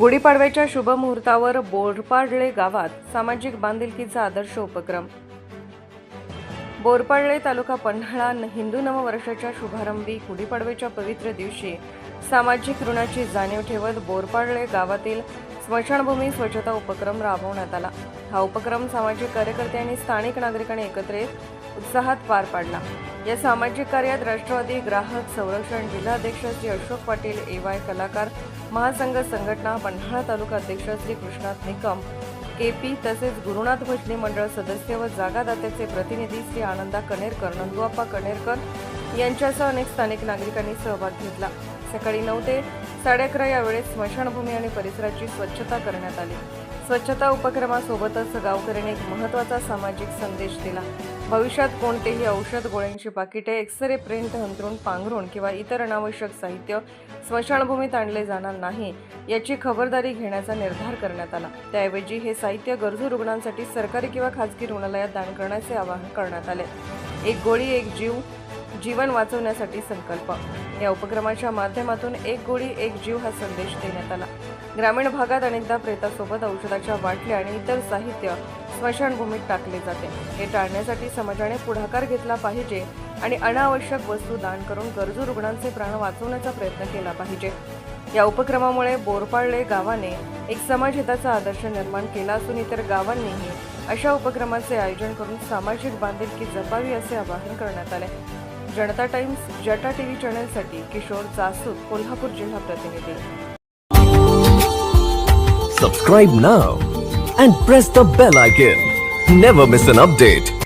गुढीपाडव्याच्या शुभमुहूर्तावर बोरपाडले गावात सामाजिक बांधिलकीचा आदर्श उपक्रम. बोरपाडले तालुका पन्हाळा हिंदू नववर्षाच्या शुभारंभी गुढीपाडव्याच्या पवित्र दिवशी सामाजिक ऋणाची जाणीव ठेवत बोरपाडले गावातील स्मशानभूमी स्वच्छता उपक्रम राबवण्यात आला. हा उपक्रम सामाजिक कार्यकर्ते आणि स्थानिक नागरिकांनी एकत्रित उत्साहात पार पाडला. या सामाजिक कार्यात राष्ट्रवादी ग्राहक संरक्षण जिल्हाध्यक्ष श्री अशोक पाटील एवाय कलाकार महासंघ संघटना पन्हाळा तालुका अध्यक्ष श्री कृष्णात निकम केपी तसेच गुरुनाथ भजनी मंडळ सदस्य व जागादात्याचे प्रतिनिधी श्री आनंदा कणेरकर नंदुआप्पा कणेरकर यांच्यासह अनेक स्थानिक नागरिकांनी सहभाग घेतला. सकाळी नऊ ते साडे अकरा या वेळेस स्मशानभूमी आणि परिसराची स्वच्छता करण्यात आली. स्वच्छता उपक्रमासोबतच गावकऱ्यांनी एक महत्त्वाचा सामाजिक संदेश दिला. भविष्यात कोणतेही औषध गोळ्यांची पाकिटे एक्सरे प्रिंट अंतरून पांघरून किंवा इतर अनावश्यक साहित्य स्मशानभूमीत आणले जाणार नाही याची खबरदारी घेण्याचा निर्धार करण्यात आला. त्याऐवजी हे साहित्य गरजू रुग्णांसाठी सरकारी किंवा खाजगी रुग्णालयात दान करण्याचे आवाहन करण्यात आले. एक गोळी एक जीव जीवन वाचवण्यासाठी संकल्प. या उपक्रमाच्या माध्यमातून एक गोळी एक जीव हा संदेश देण्यात आला. ग्रामीण भागात अनेकदा प्रेतासोबत औषधाच्या बाटल्या आणि इतर साहित्य स्मशानभूमीत टाकले जाते. हे टाळण्यासाठी समाजाने पुढाकार घेतला पाहिजे आणि अनावश्यक वस्तू दान करून गरजू रुग्णांचे प्राण वाचवण्याचा प्रयत्न केला पाहिजे. या उपक्रमामुळे बोरपाळले गावाने एक समाजहिताचा आदर्श निर्माण केला असून इतर गावांनीही अशा उपक्रमाचे आयोजन करून सामाजिक बांधिलकी जपावी असे आवाहन करण्यात आले. जनता टाइम्स जटा टीव्ही चॅनलसाठी किशोर जासूद कोल्हापूर जिल्हा प्रतिनिधी. सबस्क्राईब ना and press the bell icon never miss an update